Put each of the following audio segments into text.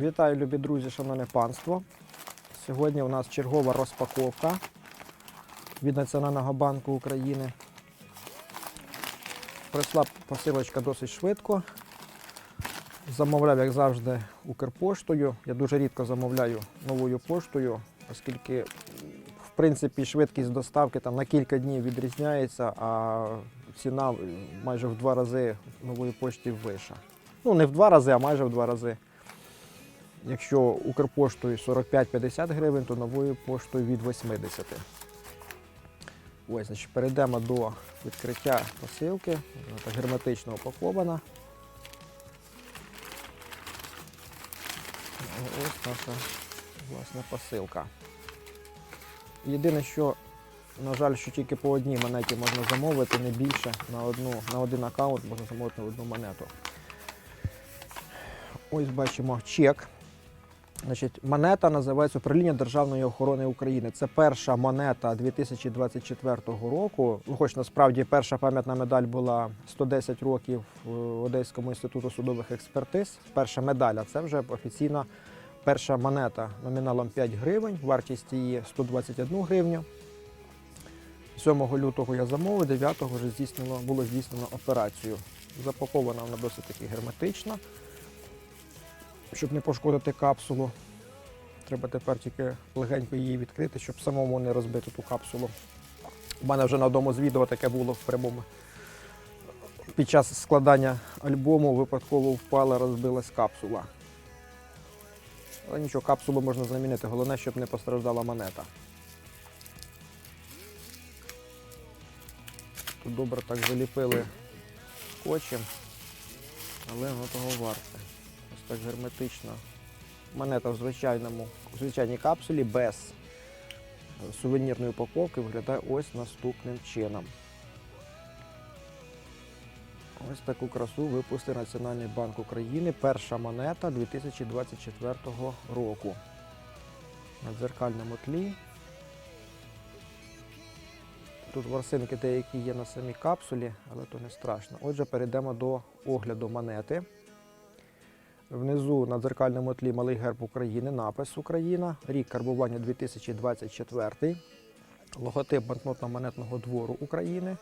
Вітаю, любі друзі, шановне панство. Сьогодні у нас чергова розпаковка від Національного банку України. Прийшла посилочка досить швидко. Замовляв, як завжди, Укрпоштою. Я дуже рідко замовляю новою поштою, оскільки, в принципі, швидкість доставки там на кілька днів відрізняється, а ціна майже в два рази нової пошті вища. Ну, не в два рази, а майже в два рази. Якщо Укрпоштою 45-50 гривень, то новою поштою від 80. Ось, значить, перейдемо до відкриття посилки. Вона герметично упакована. Ось наша власне посилка. Єдине, що, на жаль, що тільки по одній монеті можна замовити, не більше на, одну, на один аккаунт можна замовити одну монету. Ось бачимо чек. Значить, монета називається Управління Державної охорони України. Це перша монета 2024 року. Хоч насправді перша пам'ятна медаль була 110 років в Одеському інституту судових експертиз. Перша медаль, а це вже офіційна перша монета номіналом 5 гривень, вартість її 121 гривню. 7 лютого я замовив, 9 вже здійснено, було здійснено операцію. Запакована вона досить таки герметично щоб не пошкодити капсулу. Треба тепер тільки легенько її відкрити, щоб самому не розбити ту капсулу. У мене вже на одному з відео таке було в прямому. Під час складання альбому випадково впала, розбилась капсула. Але нічого, капсулу можна замінити, головне, щоб не постраждала монета. Тут добре так заліпили скотчем, але воно того варте так герметично. Монета в звичайному, в звичайній капсулі без сувенірної упаковки виглядає ось наступним чином. Ось таку красу випустив Національний банк України. Перша монета 2024 року. На дзеркальному тлі. Тут ворсинки деякі є на самій капсулі, але то не страшно. Отже, перейдемо до огляду монети. Внизу на дзеркальному тлі малий герб України, напис Україна, рік карбування 2024, логотип банкнотно-монетного двору України.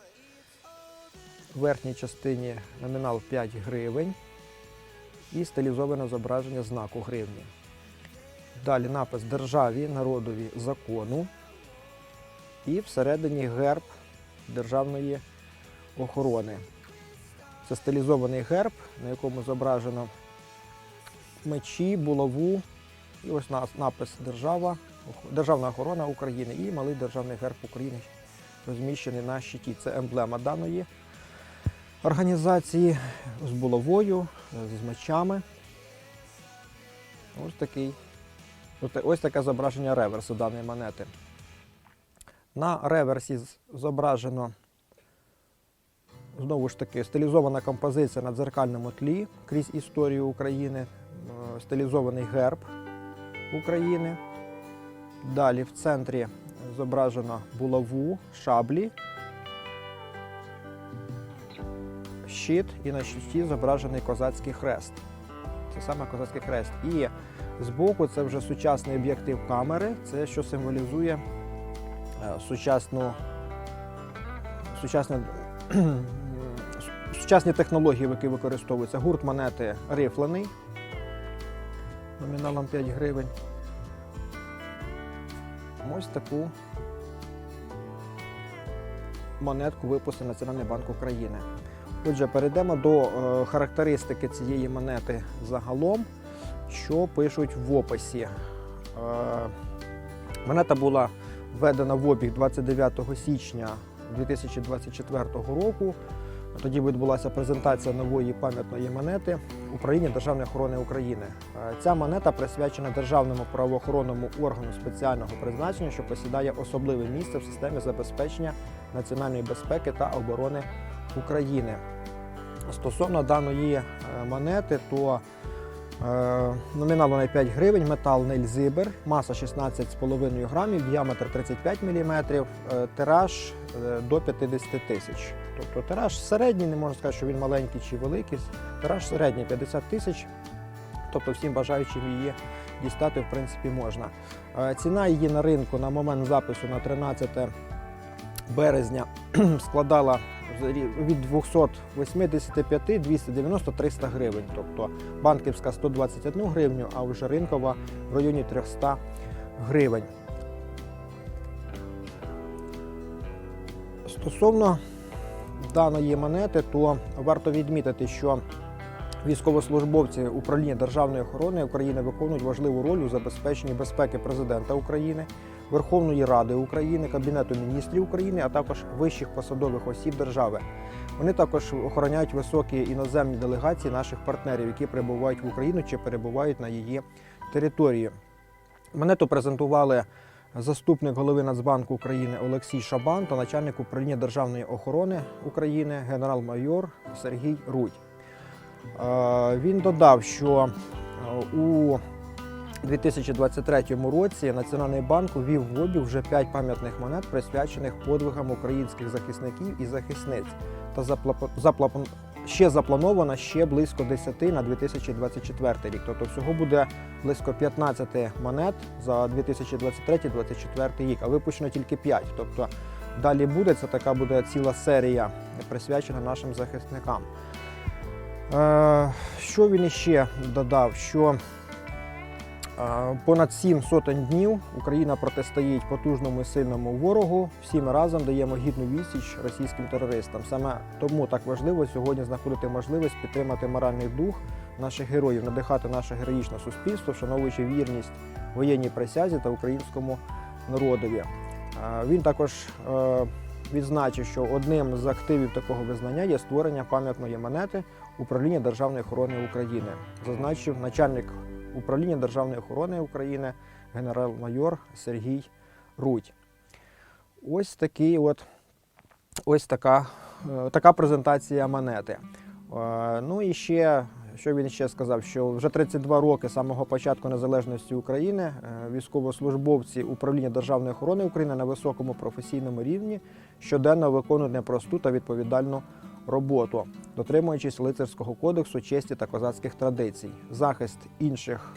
В верхній частині номінал 5 гривень і стилізоване зображення знаку гривні. Далі напис Державі, народові, закону. І всередині герб Державної охорони. Це стилізований герб, на якому зображено мечі, булаву. І ось на- напис Держава, Державна охорона України і малий державний герб України розміщений на щиті. Це емблема даної організації з булавою, з мечами. Ось такий. Ось таке зображення реверсу даної монети. На реверсі зображено знову ж таки стилізована композиція на дзеркальному тлі крізь історію України, стилізований герб України. Далі в центрі зображено булаву, шаблі, щит і на щиті зображений козацький хрест. Це саме козацький хрест. І збоку це вже сучасний об'єктив камери, це що символізує е, сучасну, сучасне сучасні технології, які використовуються. Гурт монети рифлений номіналом 5 гривень. Ось таку монетку випустив Національний банк України. Отже, перейдемо до е, характеристики цієї монети загалом, що пишуть в описі. Е, монета була введена в обіг 29 січня 2024 року. Тоді відбулася презентація нової пам'ятної монети Управління Державної охорони України. Е, Ця монета присвячена державному правоохоронному органу спеціального призначення, що посідає особливе місце в системі забезпечення національної безпеки та оборони України. Стосовно даної е, монети, то е, номінал вона 5 гривень, метал Нельзибер, маса 16,5 грамів, діаметр 35 мм, тираж до 50 тисяч. Тобто тираж середній, не можна сказати, що він маленький чи великий. Тираж середній 50 тисяч. тобто всім бажаючим її дістати, в принципі, можна. Е, Ціна її на ринку на момент запису на 13 березня складала від 285 290 300 гривень. Тобто банківська 121 гривню, а вже ринкова в районі 300 гривень. Стосовно даної монети, то варто відмітити, що військовослужбовці управління Державної охорони України виконують важливу роль у забезпеченні безпеки президента України, Верховної Ради України, Кабінету міністрів України, а також вищих посадових осіб держави. Вони також охороняють високі іноземні делегації наших партнерів, які прибувають в Україну чи перебувають на її території. Монету презентували заступник голови Нацбанку України Олексій Шабан та начальник управління державної охорони України генерал-майор Сергій Рудь. Е, Він додав, що е, у 2023 році Національний банк ввів в обіг вже 5 пам'ятних монет, присвячених подвигам українських захисників і захисниць. Та ще заплановано ще близько 10 на 2024 рік. Тобто всього буде близько 15 монет за 2023-2024 рік, а випущено тільки 5. Тобто далі буде це така буде ціла серія присвячена нашим захисникам. Е, Що він іще додав? Що понад сім сотень днів Україна протистоїть потужному і сильному ворогу. Всі ми разом даємо гідну відсіч російським терористам. Саме тому так важливо сьогодні знаходити можливість підтримати моральний дух наших героїв, надихати наше героїчне суспільство, вшановуючи вірність воєнній присязі та українському народові. Він також е, відзначив, що одним з активів такого визнання є створення пам'ятної монети управління Державної охорони України, зазначив начальник управління Державної охорони України генерал-майор Сергій Рудь. Ось такий от ось така, е, така презентація монети. Е, Ну і ще, що він ще сказав, що вже 32 роки з самого початку незалежності України е, військовослужбовці управління Державної охорони України на високому професійному рівні щоденно виконують непросту та відповідальну роботу, дотримуючись лицарського кодексу, честі та козацьких традицій. Захист інших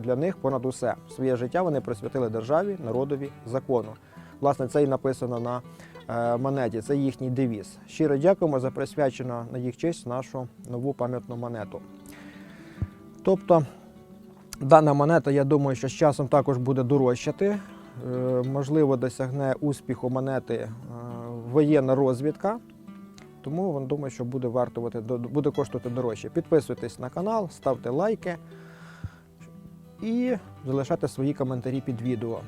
для них понад усе. Своє життя вони присвятили державі, народові, закону. Власне, це і написано на е, монеті. Це їхній девіз. Щиро дякуємо за присвячену на їх честь нашу нову пам'ятну монету. Тобто, дана монета, я думаю, що з часом також буде дорожчати. Е, Можливо, досягне успіху монети е, воєнна розвідка. Тому він думаю, що буде вартувати, буде коштувати дорожче. Підписуйтесь на канал, ставте лайки і залишайте свої коментарі під відео.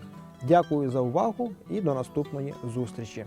Дякую за увагу і до наступної зустрічі.